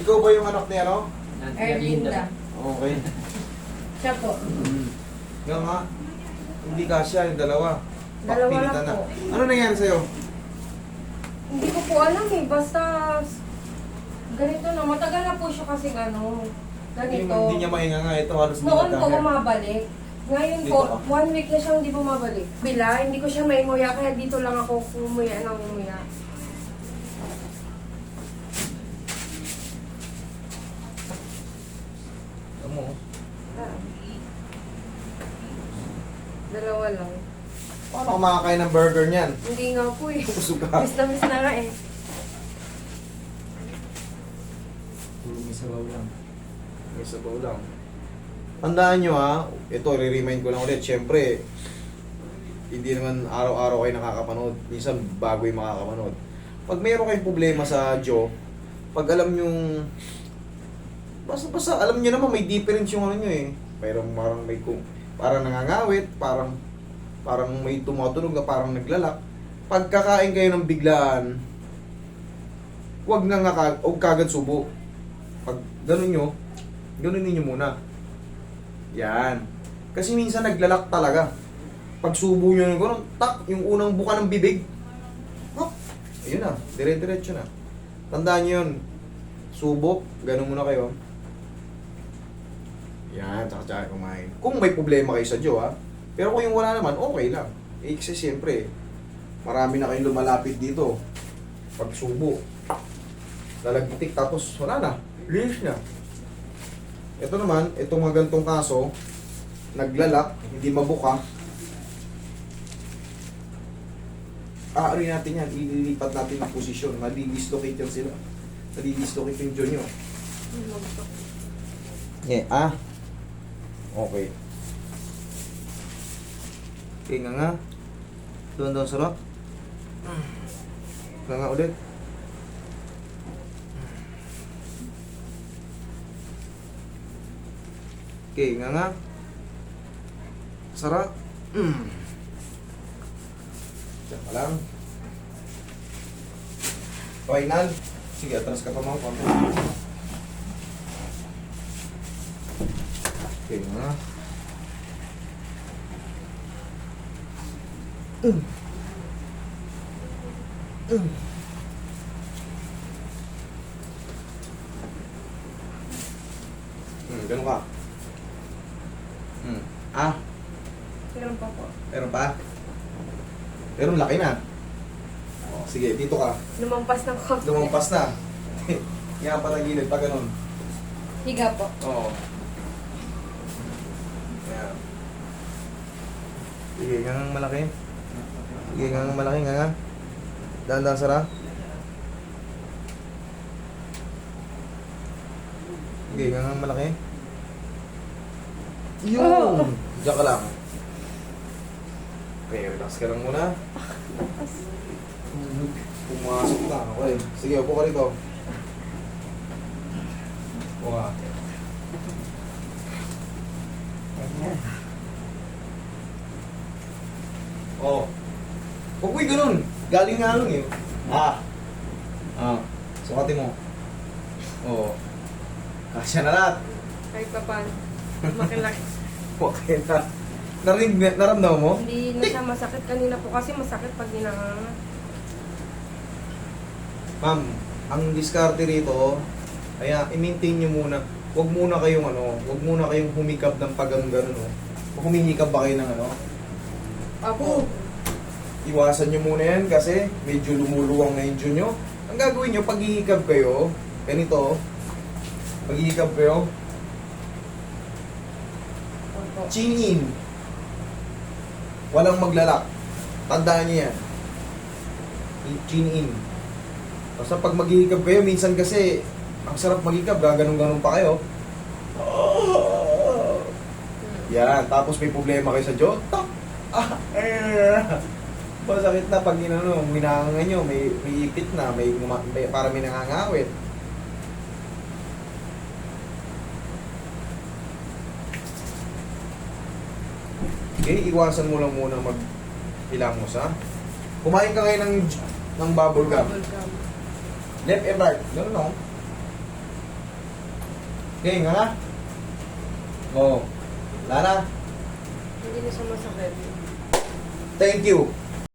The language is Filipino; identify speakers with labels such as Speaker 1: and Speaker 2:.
Speaker 1: Ikaw ba yung anak ni ano?
Speaker 2: Erlinda.
Speaker 1: Okay.
Speaker 2: Siya po.
Speaker 1: Nga nga. Hindi kasya yung dalawa.
Speaker 2: Dalawa
Speaker 1: Pakpilitan
Speaker 2: lang po.
Speaker 1: Ano nangyari sa'yo?
Speaker 2: Hindi ko po alam eh. Basta ganito na. Matagal na po siya kasi ano.
Speaker 1: Hindi,
Speaker 2: Ganito.
Speaker 1: hindi niya mahinga nga. Ito halos hindi
Speaker 2: Noon po bumabalik. Ngayon
Speaker 1: Dito
Speaker 2: po,
Speaker 1: ka?
Speaker 2: one week na siyang hindi bumabalik. Bila, hindi ko siya maimuya kaya dito lang ako umuya ng umuya.
Speaker 1: Ano mo?
Speaker 2: Ah. Dalawa lang.
Speaker 1: Paano ka makakain ng burger niyan?
Speaker 2: Hindi nga po eh.
Speaker 1: Busog ka.
Speaker 2: Miss na miss na nga eh.
Speaker 3: Tulong may sabaw lang.
Speaker 1: May sabaw lang. Tandaan nyo ha, ito, re-remind ko lang ulit. Siyempre, hindi naman araw-araw kayo nakakapanood. Minsan, bago yung makakapanood. Pag mayroon kayong problema sa Joe, pag alam yung... Basta, basta, alam nyo naman, may difference yung ano nyo eh. Mayroong parang may kung... Parang nangangawit, parang... Parang may tumatunog na parang naglalak. Pagkakain kayo ng biglaan, huwag nga nga, kag- kagad subo. Pag ganun nyo, ganunin nyo muna. Yan. Kasi minsan naglalak talaga. Pag subo nyo ng gano'n, tak, yung unang buka ng bibig. Hop, ayun na, dire-diretso na. Tandaan nyo yun. Subo, ganun muna kayo. Yan, tsaka tsaka kumain. Kung may problema kayo sa Diyo, ha. Pero kung yung wala naman, okay lang. Eh, kasi siyempre, marami na kayong lumalapit dito. Pag subo, lalagbitik, tapos wala na. Release na. Ito naman, itong mga ganitong kaso, naglalak, hindi mabuka. Aari natin yan, ililipat natin ang posisyon, madidislocate yan sila. Madidislocate yung jaw nyo. Yeah, ah. Okay. Okay nga nga. Doon doon sarap. Nga nga ulit. Okay, nga nga. Sarap. Mm. Diyan ka lang. Sige, atras ka pa mga konti. Okay, nga Mm. Mm. Hmm, ganun ka. Hmm. Ah,
Speaker 2: Meron pa po.
Speaker 1: meron pa? Pero laki na. Oh, sige, dito ka.
Speaker 2: Lumampas na ko.
Speaker 1: Lumampas na. Yan pa gilid, pa ganun.
Speaker 2: Higa po.
Speaker 1: Oo. Yan. Sige, gangang malaki. Sige, gangang malaki, gangang. Dahan-dahan sara. Sige, gangang malaki. Yun! Diyan ka lang. Okay, relax ka lang muna. Pumasok na. Okay. Sige, upo ka rito. Upo ka. Oh. Huwag mo'y ganun. Galing nga lang eh. Ah. Ah. Sukatin mo. Oo. Kasya na lahat.
Speaker 2: Kahit pa paano. Makilaki.
Speaker 1: Okay na. Narinig, naramdaman mo?
Speaker 2: Hindi na siya masakit kanina po kasi masakit pag ginanga.
Speaker 1: Ma'am, ang diskarte rito, kaya i-maintain nyo muna. Huwag muna kayong ano, huwag muna kayong humikap ng pag ganun no? O humihikap ba kayo ng ano?
Speaker 2: Apo.
Speaker 1: Iwasan nyo muna yan kasi medyo lumuluwang na yung jaw nyo. Ang gagawin nyo, pag hihikab kayo, ganito, pag hihikab kayo, chin in. Walang maglalak. Tandaan niyo yan. Chin in. Basta pag maghihikab kayo, minsan kasi, ang sarap maghikab, gaganong-ganon pa kayo. Yan, tapos may problema kayo sa jaw. Ah, eh. Masakit na pag inano, minangangan nyo, may, may ipit na, may, may para may nangangawit. Okay, iwasan mo lang muna mag hilamos ha. Kumain ka ngayon ng, ng bubble gum.
Speaker 2: Bubble gum.
Speaker 1: Left and right. Ganun no? Okay, nga nga. Oo. Wala na.
Speaker 2: Hindi na siya masakit.
Speaker 1: Thank you.